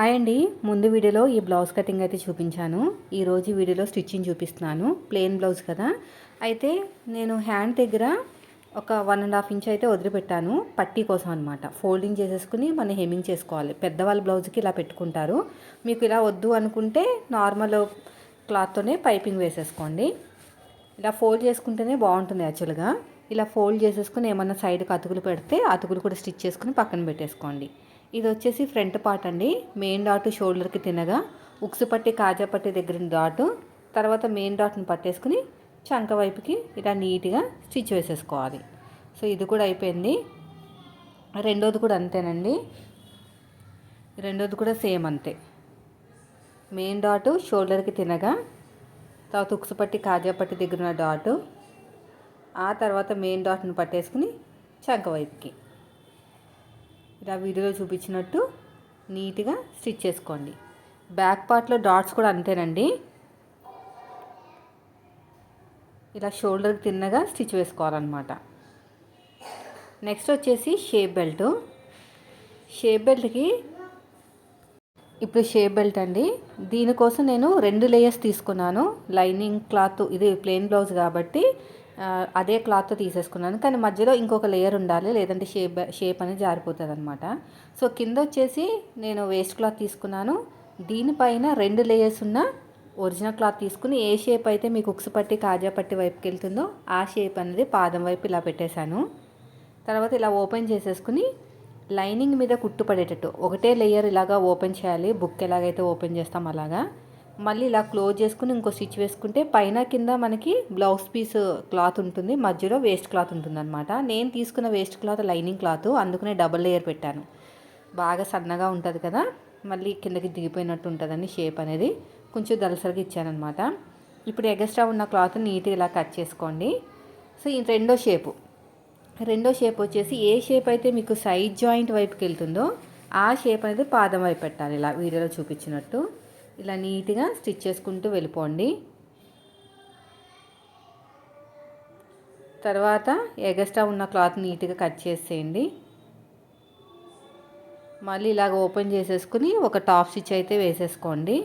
Hi అండి. ముందు వీడియోలో ఈ బ్లౌజ్ కటింగ్ అయితే చూపించాను. ఈరోజు వీడియోలో స్టిచ్చింగ్ చూపిస్తున్నాను. ప్లెయిన్ బ్లౌజ్ కదా. అయితే నేను హ్యాండ్ దగ్గర ఒక వన్ అండ్ హాఫ్ ఇంచ్ అయితే వదిలిపెట్టాను. పట్టీ కోసం అనమాట ఫోల్డింగ్ చేసేసుకుని మనం హెమింగ్ చేసుకోవాలి. పెద్దవాళ్ళ బ్లౌజ్కి ఇలా పెట్టుకుంటారు. మీకు ఇలా వద్దు అనుకుంటే నార్మల్ క్లాత్తోనే పైపింగ్ వేసేసుకోండి. ఇలా ఫోల్డ్ చేసుకుంటేనే బాగుంటుంది యాక్చువల్గా. ఇలా ఫోల్డ్ చేసేసుకుని ఏమన్నా సైడ్కి అతుకులు పెడితే అతుకులు కూడా స్టిచ్ చేసుకుని పక్కన పెట్టేసుకోండి. ఇది వచ్చేసి ఫ్రంట్ పార్ట్ అండి. మెయిన్ డాట్ షోల్డర్కి తినగా ఉక్సు పట్టి కాజా పట్టి దగ్గర డాట్ తర్వాత మెయిన్ డాట్ని పట్టేసుకుని చంక వైపుకి ఇలా నీట్గా స్టిచ్ వేసేసుకోవాలి. సో ఇది కూడా అయిపోయింది. రెండోది కూడా అంతేనండి. రెండోది కూడా సేమ్ అంతే. మెయిన్ డాట్ షోల్డర్కి తినగా తర్వాత ఉక్సు పట్టి కాజా పట్టి దగ్గర ఉన్న డాటు ఆ తర్వాత మెయిన్ డాట్ను పట్టేసుకుని చంక వైపుకి. ఇలా వీడియోలో చూపించినట్టు నీట్గా స్టిచ్ చేసుకోండి. బ్యాక్ పార్ట్లో డాట్స్ కూడా అంతేనండి. ఇలా షోల్డర్కి తిన్నగా స్టిచ్ వేసుకోవాలన్నమాట. నెక్స్ట్ వచ్చేసి షేప్ బెల్ట్. షేప్ బెల్ట్కి ఇప్పుడు షేప్ బెల్ట్ అండి. దీనికోసం నేను రెండు లేయర్స్ తీసుకున్నాను. లైనింగ్ క్లాత్ ఇది ప్లెయిన్ బ్లౌజ్ కాబట్టి అదే క్లాత్తో తీసేసుకున్నాను. కానీ మధ్యలో ఇంకొక లేయర్ ఉండాలి లేదంటే షేప్ షేప్ అనేది జారిపోతుంది అనమాట సో కింద వచ్చేసి నేను వేస్ట్ క్లాత్ తీసుకున్నాను. దీనిపైన రెండు లేయర్స్ ఉన్న ఒరిజినల్ క్లాత్ తీసుకుని ఏ షేప్ అయితే మీకు ఉక్సు పట్టి కాజా పట్టి వైపుకి వెళ్తుందో ఆ షేప్ అనేది పాదం వైపు ఇలా పెట్టేశాను. తర్వాత ఇలా ఓపెన్ చేసేసుకుని లైనింగ్ మీద కుట్టు పడేటట్టు ఒకటే లేయర్ ఇలాగా ఓపెన్ చేయాలి బుక్ ఎలాగైతే ఓపెన్ చేస్తాం అలాగా. మళ్ళీ ఇలా క్లోజ్ చేసుకుని ఇంకో స్టిచ్ వేసుకుంటే పైన కింద మనకి బ్లౌజ్ పీస్ క్లాత్ ఉంటుంది మధ్యలో వేస్ట్ క్లాత్ ఉంటుంది అనమాట నేను తీసుకున్న వేస్ట్ క్లాత్ లైనింగ్ క్లాత్ అందుకనే డబల్ లేయర్ పెట్టాను. బాగా సన్నగా ఉంటుంది కదా మళ్ళీ కిందకి దిగిపోయినట్టు ఉంటుందని షేప్ అనేది. కొంచెం దలసరిగా ఇచ్చానమాట ఇప్పుడు ఎగస్ట్రా ఉన్న క్లాత్ నీట్గా ఇలా కట్ చేసుకోండి. సో ఈ రెండో షేపు. రెండో షేప్ వచ్చేసి ఏ షేప్ అయితే మీకు సైడ్ జాయింట్ వైపుకి వెళ్తుందో ఆ షేప్ అనేది పాదం వైపు పెట్టాలి ఇలా వీడియోలో చూపించినట్టు. ఇలా నీట్గా స్టిచ్ చేసుకుంటూ వెళ్ళిపోండి. తర్వాత ఎగస్ట్రా ఉన్న క్లాత్ నీట్గా కట్ చేసేయండి. మళ్ళీ ఇలాగ ఓపెన్ చేసేసుకుని ఒక టాప్ స్టిచ్ అయితే వేసేసుకోండి.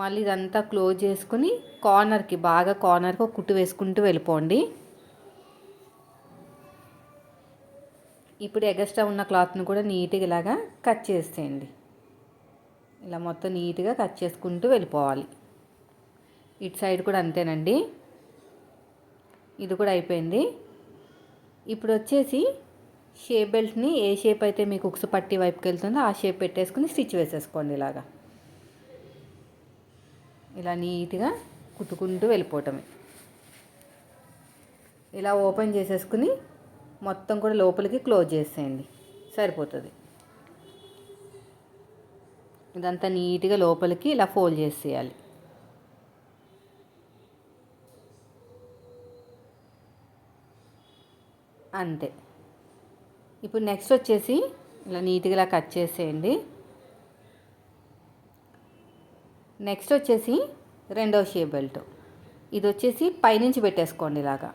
మళ్ళీ ఇదంతా క్లోజ్ చేసుకుని కార్నర్కి బాగా కార్నర్కి ఒక కుట్టు వేసుకుంటూ వెళ్ళిపోండి. ఇప్పుడు ఎగస్ట్రా ఉన్న క్లాత్ని కూడా నీట్గా ఇలాగా కట్ చేసేయండి. ఇలా మొత్తం నీట్గా కట్ చేసుకుంటూ వెళ్ళిపోవాలి. ఇటు సైడ్ కూడా అంతేనండి. ఇది కూడా అయిపోయింది. ఇప్పుడు వచ్చేసి షేప్ బెల్ట్ని ఏ షేప్ అయితే మీకు ఉక్సు పట్టి వైపుకి వెళ్తుందో ఆ షేప్ పెట్టేసుకుని స్టిచ్ వేసేసుకోండి ఇలాగా. ఇలా నీట్గా కుట్టుకుంటూ వెళ్ళిపోవటమే. ఇలా ఓపెన్ చేసేసుకుని మొత్తం కూడా లోపలికి క్లోజ్ చేసేయండి. సరిపోతుంది. ఇదంతా నీట్గా లోపలికి ఇలా ఫోల్డ్ చేసేయాలి. అంతే. ఇప్పుడు నెక్స్ట్ వచ్చేసి ఇలా నీట్గా ఇలా కట్ చేసేయండి. నెక్స్ట్ వచ్చేసి రెండవ షేప్ బెల్ట్. ఇది వచ్చేసి పైనుంచి పెట్టేసుకోండి ఇలాగా.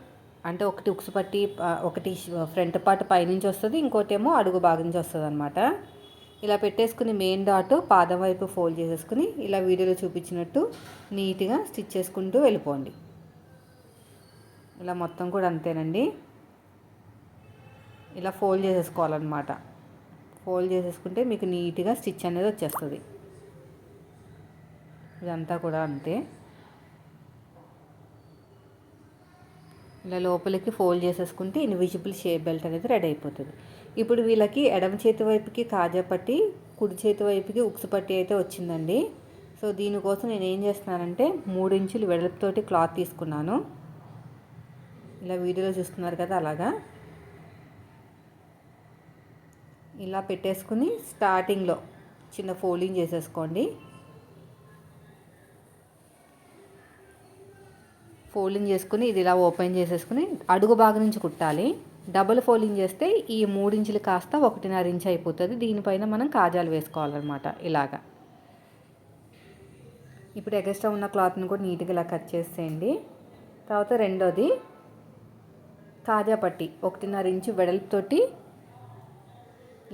అంటే ఒకటి ఉక్సు పట్టి ఒకటి ఫ్రంట్ పార్ట్ పైనుంచి వస్తుంది ఇంకోటేమో అడుగు భాగం నుంచి వస్తుంది అనమాట ఇలా పెట్టేసుకుని మెయిన్ డాట్ పాదం వైపు ఫోల్డ్ చేసేసుకుని ఇలా వీడియోలో చూపించినట్టు నీట్గా స్టిచ్ చేసుకుంటూ వెళ్ళిపోండి. ఇలా మొత్తం కూడా అంతేనండి. ఇలా ఫోల్డ్ చేసేసుకోవాలన్నమాట. ఫోల్డ్ చేసేసుకుంటే మీకు నీట్గా స్టిచ్ అనేది వచ్చేస్తుంది. ఇదంతా కూడా అంతే. ఇలా లోపలికి ఫోల్డ్ చేసేసుకుంటే ఇన్విజిబుల్ షేప్ బెల్ట్ అనేది రెడీ అయిపోతుంది. ఇప్పుడు వీళ్ళకి ఎడమ చేతి వైపుకి కాజా పట్టి కుడి చేతి వైపుకి ఉక్సు పట్టి అయితే వచ్చిందండి. సో దీనికోసం నేను ఏం చేస్తున్నానంటే మూడు ఇంచులు వెడల్పుతోటి క్లాత్ తీసుకున్నాను. ఇలా వీడియోలో చూస్తున్నారు కదా అలాగా. ఇలా పెట్టేసుకుని స్టార్టింగ్లో చిన్న ఫోల్డింగ్ చేసేసుకోండి. ఫోల్డింగ్ చేసుకుని ఇది ఇలా ఓపెన్ చేసేసుకుని అడుగు భాగం నుంచి కుట్టాలి. డబుల్ ఫోల్డింగ్ చేస్తే ఈ మూడించులు కాస్త ఒకటిన్నర ఇంచ్ అయిపోతుంది. దీనిపైన మనం కాజాలు వేసుకోవాలన్నమాట ఇలాగా. ఇప్పుడు ఎగస్ట్రా ఉన్న క్లాత్ని కూడా నీట్గా ఇలా కట్ చేసేయండి. తర్వాత రెండోది కాజా పట్టి ఒకటిన్నర inch వెడల్పుతోటి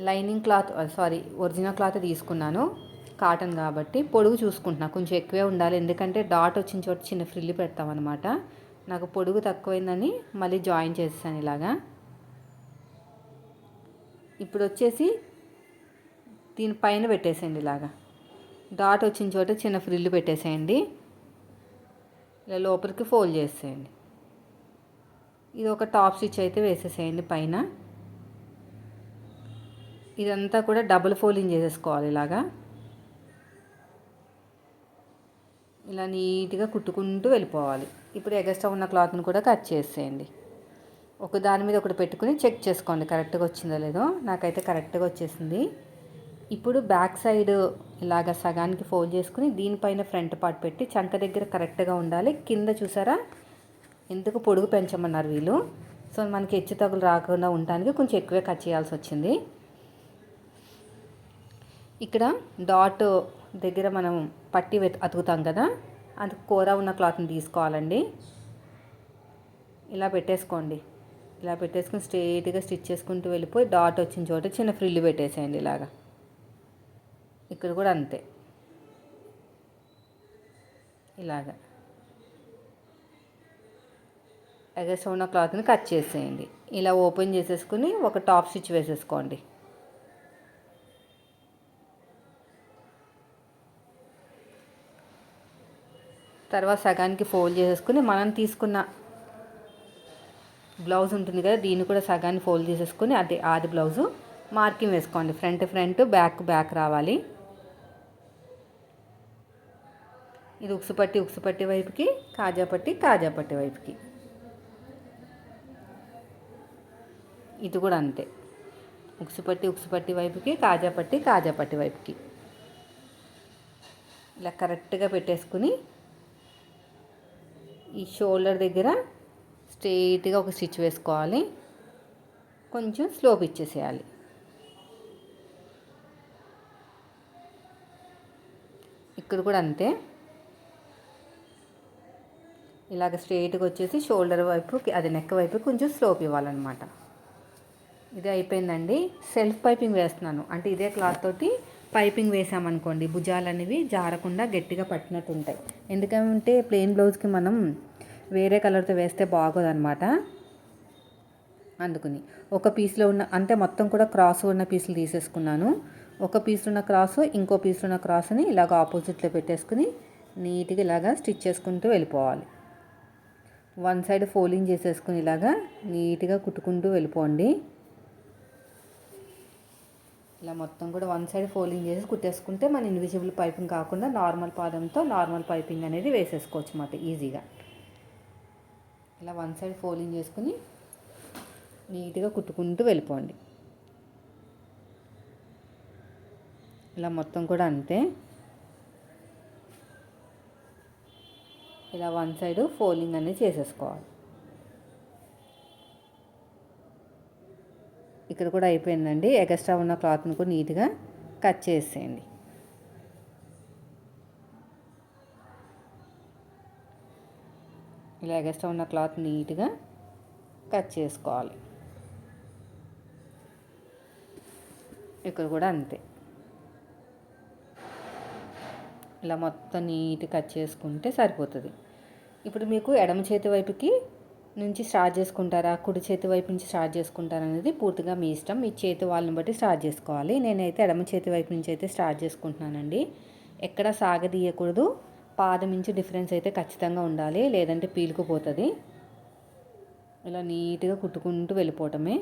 lining cloth sorry original cloth తీసుకున్నాను. కాటన్ కాబట్టి పొడుగు చూసుకుంటున్నా. కొంచెం ఎక్కువే ఉండాలి. ఎందుకంటే డాట్ వచ్చిన చోట చిన్న ఫ్రిల్లు పెడతామన్నమాట నాకు పొడుగు తక్కువైందని మళ్ళీ జాయిన్ చేస్తాను ఇలాగా. ఇప్పుడు వచ్చేసి దీనిపైన పెట్టేసేయండి ఇలాగా. డాట్ వచ్చిన చోట చిన్న ఫ్రిల్లు పెట్టేసేయండి. ఇలా లోపలికి ఫోల్డ్ చేసేయండి. ఇది ఒక టాప్ స్టిచ్ అయితే వేసేసేయండి పైన. ఇదంతా కూడా డబుల్ ఫోల్డింగ్ చేసేసుకోవాలి ఇలాగా. ఇలా నీట్గా కుట్టుకుంటూ వెళ్ళిపోవాలి. ఇప్పుడు ఎగస్ట్రా ఉన్న క్లాత్ని కూడా కట్ చేసేయండి. ఒక దాని మీద ఒకటి పెట్టుకుని చెక్ చేసుకోండి. కరెక్ట్గా వచ్చిందో లేదో. నాకైతే కరెక్ట్గా వచ్చేసింది. ఇప్పుడు బ్యాక్ సైడ్ ఇలాగ సగానికి ఫోల్డ్ చేసుకుని దీనిపైన ఫ్రంట్ పార్ట్ పెట్టి చంక దగ్గర కరెక్ట్గా ఉండాలి. కింద చూసారా? ఎందుకు పొడుగు పెంచమన్నారు వీళ్ళు? సో మనకి హెచ్చు తగులు రాకుండా ఉండడానికి కొంచెం ఎక్కువే కట్ చేయాల్సి వచ్చింది. ఇక్కడ డాట్ దగ్గర మనం పట్టి అతుకుతాం కదా? అది కూర ఉన్న క్లాత్ని తీసుకోవాలండి. ఇలా పెట్టేసుకోండి. ఇలా పెట్టేసుకుని స్ట్రైట్గా స్టిచ్ చేసుకుంటూ వెళ్ళిపోయి డాట్ వచ్చిన చోట చిన్న ఫ్రిల్లు పెట్టేసేయండి ఇలాగా. ఇక్కడ కూడా అంతే. ఇలాగా. ఎగస్ట్ ఉన్న క్లాత్ని కట్ చేసేయండి. ఇలా ఓపెన్ చేసేసుకుని ఒక టాప్ స్టిచ్ వేసేసుకోండి. తర్వాత సగానికి ఫోల్డ్ చేసేసుకుని మనం తీసుకున్న బ్లౌజ్ ఉంటుంది కదా దీన్ని కూడా సగాన్ని ఫోల్డ్ చేసేసుకుని అది ఆది బ్లౌజు మార్కింగ్ వేసుకోండి. ఫ్రంట్ ఫ్రంట్ బ్యాక్ బ్యాక్ రావాలి. ఇది ఉక్సుపట్టి ఉక్సుపట్టి వైపుకి కాజాపట్టి కాజాపట్టి వైపుకి. ఇది కూడా అంతే. ఉక్సుపట్టి ఉక్సుపట్టి వైపుకి కాజాపట్టి కాజాపట్టి వైపుకి. ఇలా కరెక్ట్గా పెట్టేసుకుని ఈ షోల్డర్ దగ్గర స్ట్రెయిట్గా ఒక స్టిచ్ వేసుకోవాలి. కొంచెం స్లోప్ ఇచ్చేసేయాలి. ఇక్కడ కూడా అంతే. ఇలాగ స్ట్రెయిట్గా వచ్చేసి షోల్డర్ వైపు అది నెక్ వైపు కొంచెం స్లోప్ ఇవ్వాలన్నమాట. ఇది అయిపోయిందండి. సెల్ఫ్ పైపింగ్ వేస్తున్నాను. అంటే ఇదే క్లాత్ తోటి పైపింగ్ వేసామనుకోండి భుజాలు అనేవి జారకుండా గట్టిగా పట్టినట్టు ఉంటాయి ఎందుకంటే ప్లెయిన్ బ్లౌజ్కి మనం వేరే కలర్తో వేస్తే బాగోదన్నమాట. అందుకుని ఒక పీస్లో ఉన్న అంటే మొత్తం కూడా క్రాస్ ఉన్న పీసులు తీసేసుకున్నాను. ఒక పీస్ ఉన్న క్రాస్ ఇంకో పీస్ ఉన్న క్రాస్ని ఇలాగ ఆపోజిట్లో పెట్టేసుకుని నీట్గా ఇలాగా స్టిచ్ చేసుకుంటూ వెళ్ళిపోవాలి. వన్ సైడ్ ఫోల్డింగ్ చేసేసుకుని ఇలాగా నీట్గా కుట్టుకుంటూ వెళ్ళిపోండి. ఇలా మొత్తం కూడా వన్ సైడ్ ఫోల్డింగ్ చేసి కుట్టేసుకుంటే మన ఇన్విజిబుల్ పైపింగ్ కాకుండా నార్మల్ పాదంతో నార్మల్ పైపింగ్ అనేది వేసేసుకోవచ్చు అన్నమాట ఈజీగా ఇలా వన్ సైడ్ ఫోల్డింగ్ చేసుకుని నీట్గా కుట్టుకుంటూ వెళ్ళిపోండి. ఇలా మొత్తం కూడా అంతే. ఇలా వన్ సైడ్ ఫోల్డింగ్ అనేది చేసేసుకోవాలి. ఇక్కడ కూడా అయిపోయిందండి. ఎగస్ట్రా ఉన్న క్లాత్ని కూడా నీట్గా కట్ చేసేయండి. ఇలా ఎగస్ట్రా ఉన్న క్లాత్ నీట్గా కట్ చేసుకోవాలి. ఇక్కడ కూడా అంతే. ఇలా మొత్తం నీట్ కట్ చేసుకుంటే సరిపోతుంది. ఇప్పుడు మీకు ఎడమ చేతి వైపుకి నుంచి స్టార్ట్ చేసుకుంటారా? కుడి చేతి వైపు నుంచి స్టార్ట్ చేసుకుంటారా అనేది పూర్తిగా మీ ఇష్టం. మీ చేతి వాళ్ళని బట్టి స్టార్ట్ చేసుకోవాలి. నేనైతే ఎడమ చేతి వైపు నుంచి అయితే స్టార్ట్ చేసుకుంటున్నానండి. ఎక్కడ సాగదీయకూడదు. పాదం నుంచి డిఫరెన్స్ అయితే ఖచ్చితంగా ఉండాలి. లేదంటే పీలుకుపోతుంది. ఇలా నీట్గా కుట్టుకుంటూ వెళ్ళిపోవటమే.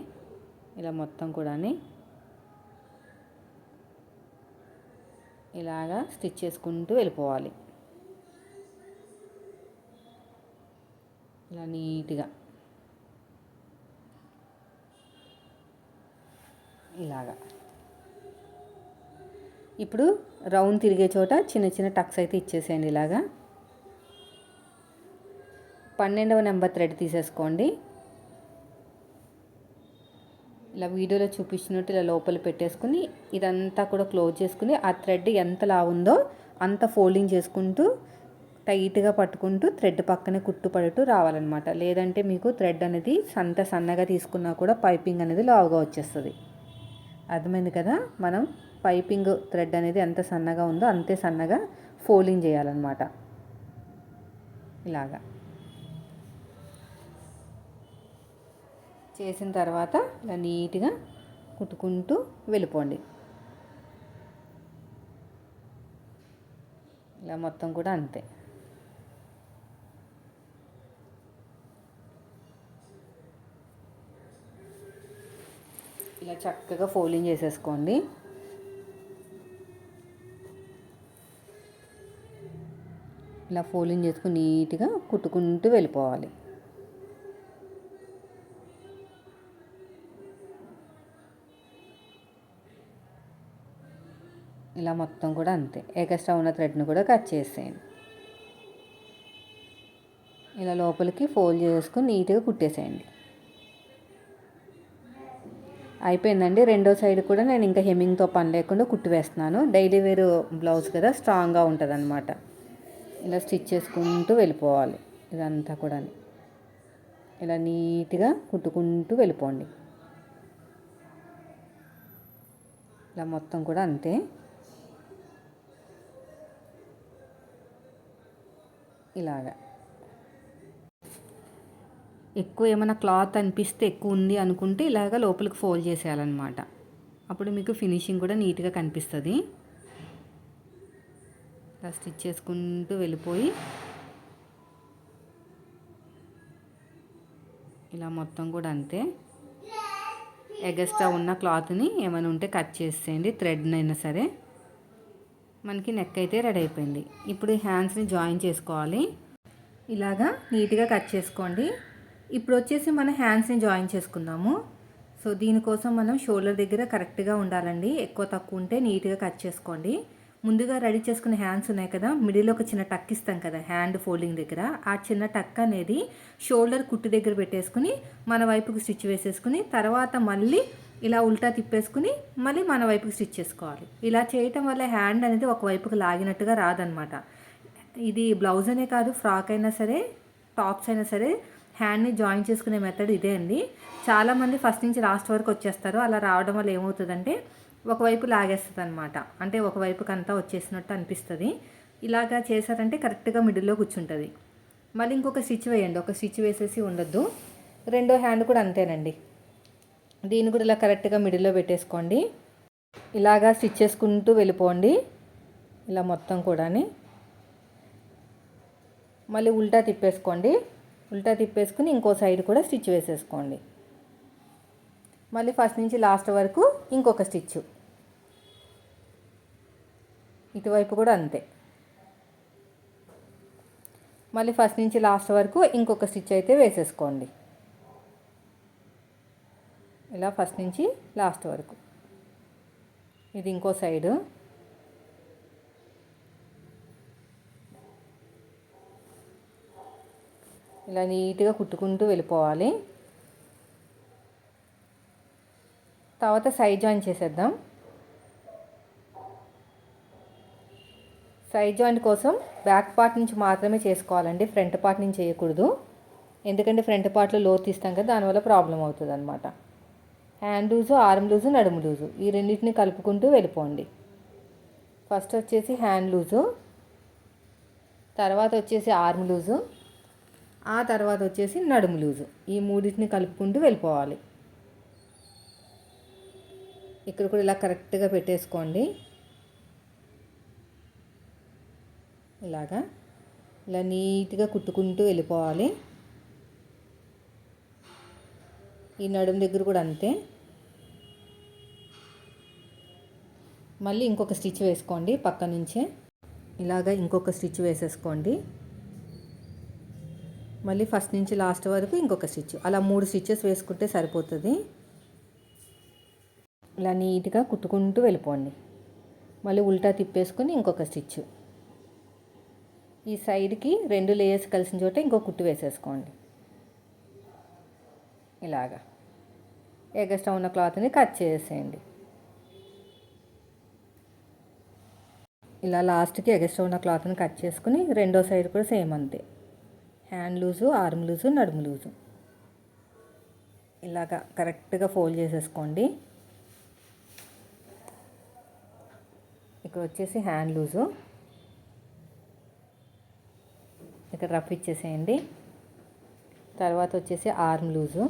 ఇలా మొత్తం కూడా ఇలాగా స్టిచ్ చేసుకుంటూ వెళ్ళిపోవాలి. ఇలా నీట్గా. ఇలాగా. ఇప్పుడు రౌండ్ తిరిగే చోట చిన్న చిన్న టక్స్ అయితే ఇచ్చేసేయండి ఇలాగా. పన్నెండవ నెంబర్ థ్రెడ్ తీసేసుకోండి. ఇలా వీడియోలో చూపించినట్టు ఇలా లోపల పెట్టేసుకుని ఇదంతా కూడా క్లోజ్ చేసుకుని ఆ థ్రెడ్ ఎంత లా ఉందో అంత ఫోల్డింగ్ చేసుకుంటూ టైట్గా పట్టుకుంటూ థ్రెడ్ పక్కనే కుట్టుపడుతూ రావాలన్నమాట. లేదంటే మీకు థ్రెడ్ అనేది సంత సన్నగా తీసుకున్నా కూడా పైపింగ్ అనేది లావుగా వచ్చేస్తుంది. అర్థమైంది కదా? మనం పైపింగ్ థ్రెడ్ అనేది ఎంత సన్నగా ఉందో అంతే సన్నగా ఫోల్డింగ్ చేయాలన్నమాట. ఇలాగా. చేసిన తర్వాత ఇలా నీట్గా కుట్టుకుంటూ వెళ్ళిపోండి. ఇలా మొత్తం కూడా అంతే. ఇలా చక్కగా ఫోల్డింగ్ చేసేసుకోండి. ఇలా ఫోల్డింగ్ చేసుకుని నీట్గా కుట్టుకుంటూ వెళ్ళిపోవాలి. ఇలా మొత్తం కూడా అంతే. ఏకస్ట్రా ఉన్న థ్రెడ్ని కూడా కట్ చేసేయండి. ఇలా లోపలికి ఫోల్డ్ చేసుకుని నీట్గా కుట్టేసేయండి. అయిపోయిందండి. రెండో సైడ్ కూడా నేను ఇంకా హెమ్మింగ్తో పని లేకుండా కుట్టి వేస్తున్నాను డైలీ వేరు బ్లౌజ్ కదా స్ట్రాంగ్గా ఉంటుంది అనమాట ఇలా స్టిచ్ చేసుకుంటూ వెళ్ళిపోవాలి. ఇదంతా కూడా ఇలా నీట్గా కుట్టుకుంటూ వెళ్ళిపోండి. ఇలా మొత్తం కూడా అంతే. ఇలాగా. ఎక్కువ ఏమైనా క్లాత్ అనిపిస్తే ఎక్కువ ఉంది అనుకుంటే ఇలాగ లోపలికి ఫోల్డ్ చేసేయాలన్నమాట. అప్పుడు మీకు ఫినిషింగ్ కూడా నీట్గా కనిపిస్తుంది. ఇలా స్టిచ్ చేసుకుంటూ వెళ్ళిపోయి ఇలా మొత్తం కూడా అంతే. ఎగస్ట్రా ఉన్న క్లాత్ని ఏమైనా ఉంటే కట్ చేసేయండి థ్రెడ్నైనా సరే. మనకి నెక్ అయితే రెడీ అయిపోయింది. ఇప్పుడు హ్యాండ్స్ని జాయిన్ చేసుకోవాలి. ఇలాగా నీట్గా కట్ చేసుకోండి. ఇప్పుడు వచ్చేసి మనం హ్యాండ్స్ని జాయిన్ చేసుకుందాము. సో దీనికోసం మనం షోల్డర్ దగ్గర కరెక్ట్గా ఉండాలండి. ఎక్కువ తక్కువ ఉంటే నీట్గా కట్ చేసుకోండి. ముందుగా రెడీ చేసుకున్న హ్యాండ్స్ ఉన్నాయి కదా మిడిల్ ఒక చిన్న టక్ ఇస్తాం కదా హ్యాండ్ ఫోల్డింగ్ దగ్గర. ఆ చిన్న టక్ అనేది షోల్డర్ కుట్టు దగ్గర పెట్టేసుకుని మన వైపుకి స్టిచ్ వేసేసుకుని తర్వాత మళ్ళీ ఇలా ఉల్టా తిప్పేసుకుని మళ్ళీ మన వైపుకి స్టిచ్ చేసుకోవాలి. ఇలా చేయటం వల్ల హ్యాండ్ అనేది ఒక వైపుకి లాగినట్టుగా రాదనమాట. ఇది బ్లౌజ్ అనే కాదు ఫ్రాక్ అయినా సరే టాప్స్ అయినా సరే హ్యాండ్ని జాయిన్ చేసుకునే మెథడ్ ఇదే అండి. చాలామంది ఫస్ట్ నుంచి లాస్ట్ వరకు వచ్చేస్తారు. అలా రావడం వల్ల ఏమవుతుందంటే ఒకవైపు లాగేస్తుంది అనమాట అంటే ఒకవైపుకి అంతా వచ్చేసినట్టు అనిపిస్తుంది. ఇలాగా చేశారంటే కరెక్ట్గా మిడిల్లో కూర్చుంటుంది. మళ్ళీ ఇంకొక స్టిచ్ వేయండి. ఒక స్టిచ్ వేసేసి ఉండొద్దు. రెండో హ్యాండ్ కూడా అంతేనండి. దీన్ని కూడా ఇలా కరెక్ట్గా మిడిల్లో పెట్టేసుకోండి. ఇలాగా స్టిచ్ చేసుకుంటూ వెళ్ళిపోండి. ఇలా మొత్తం కూడా మళ్ళీ ఉల్టా తిప్పేసుకోండి. ఉల్టా తిప్పేసుకుని ఇంకో సైడ్ కూడా స్టిచ్ వేసేసుకోండి. మళ్ళీ ఫస్ట్ నుంచి లాస్ట్ వరకు ఇంకొక స్టిచ్. ఇటువైపు కూడా అంతే. మళ్ళీ ఫస్ట్ నుంచి లాస్ట్ వరకు ఇంకొక స్టిచ్ అయితే వేసేసుకోండి. ఇలా ఫస్ట్ నుంచి లాస్ట్ వరకు. ఇది ఇంకో సైడు. ఇలా నీట్గా కుట్టుకుంటూ వెళ్ళిపోవాలి. తర్వాత సైడ్ జాయిన్ చేసేద్దాం. సైడ్ జాయింట్ కోసం బ్యాక్ పార్ట్ నుంచి మాత్రమే చేసుకోవాలండి. ఫ్రంట్ పార్ట్ నుంచి చేయకూడదు. ఎందుకంటే ఫ్రంట్ పార్ట్లో లోతు తీస్తాం కదా దానివల్ల ప్రాబ్లం అవుతుంది అనమాట హ్యాండ్ లూజు ఆర్మ్ లూజు నడుము లూజు ఈ రెండింటిని కలుపుకుంటూ వెళ్ళిపోండి. ఫస్ట్ వచ్చేసి హ్యాండ్ లూజు తర్వాత వచ్చేసి ఆర్మ్ లూజు ఆ తర్వాత వచ్చేసి నడుము లూజు. ఈ మూడింటిని కలుపుకుంటూ వెళ్ళిపోవాలి. ఇక్కడ కూడా ఇలా కరెక్ట్గా పెట్టేసుకోండి. ఇలాగా ఇలా నీట్గా కుట్టుకుంటూ వెళ్ళిపోవాలి. ఈ నడుము దగ్గర కూడా అంతే. మళ్ళీ ఇంకొక స్టిచ్ వేసుకోండి పక్క నుంచే. ఇలాగ ఇంకొక స్టిచ్ వేసేసుకోండి. మళ్ళీ ఫస్ట్ నుంచి లాస్ట్ వరకు ఇంకొక స్టిచ్. అలా మూడు స్టిచ్చెస్ వేసుకుంటే సరిపోతుంది. ఇలా నీట్గా కుట్టుకుంటూ వెళ్ళిపోండి. మళ్ళీ ఉల్టా తిప్పేసుకొని ఇంకొక స్టిచ్. ఈ సైడ్కి రెండు లేయర్స్ కలిసిన చోట ఇంకో కుట్టు వేసేసుకోండి. ఇలాగా. ఎగస్ట్రా ఉన్న క్లాత్ని కట్ చేసేయండి. ఇలా లాస్ట్కి ఎగస్ట్రా ఉన్న క్లాత్ని కట్ చేసుకుని రెండో సైడ్ కూడా సేమ్ అంతే. హ్యాండ్ లూజు ఆర్మ్ లూజు నడుము లూజు. ఇలాగా కరెక్ట్గా ఫోల్డ్ చేసేసుకోండి. ఇక్కడ వచ్చేసి హ్యాండ్ లూజు. ఇక్కడ రఫ్ ఇచ్చేసేయండి. తర్వాత వచ్చేసి ఆర్మ్ లూజు.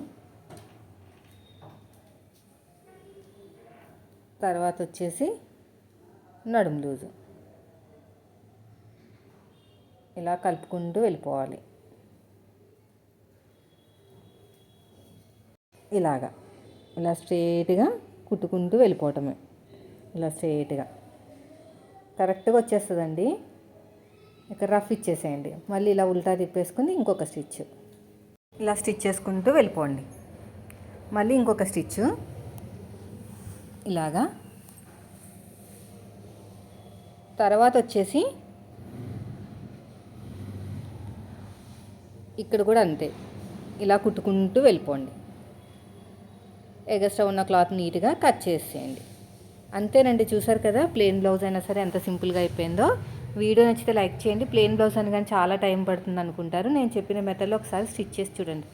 తర్వాత వచ్చేసి నడుము లూజు. ఇలా కలుపుకుంటూ వెళ్ళిపోవాలి. ఇలాగా. ఇలా స్ట్రేట్గా కుట్టుకుంటూ వెళ్ళిపోవటమే. ఇలా స్ట్రేట్గా. కరెక్ట్గా వచ్చేస్తుందండి. ఇక రఫ్ ఇచ్చేసేయండి. మళ్ళీ ఇలా ఉల్టా తిప్పేసుకుని ఇంకొక స్టిచ్. ఇలా స్టిచ్ చేసుకుంటూ వెళ్ళిపోండి. మళ్ళీ ఇంకొక స్టిచ్. ఇలాగా. తర్వాత వచ్చేసి ఇక్కడ కూడా అంతే. ఇలా కుట్టుకుంటూ వెళ్ళిపోండి. ఎగస్ట్రా ఉన్న క్లాత్ నీట్గా కట్ చేసేయండి. అంతేనండి చూసారు కదా? ప్లెయిన్ బ్లౌజ్ అయినా సరే ఎంత సింపుల్గా అయిపోయిందో. వీడియో నచ్చితే లైక్ చేయండి. ప్లెయిన్ బ్లౌజ్ అని కానీ చాలా టైం పడుతుంది అనుకుంటారు. నేను చెప్పిన మెథడ్లో ఒకసారి స్టిచ్ చేసి చూడండి.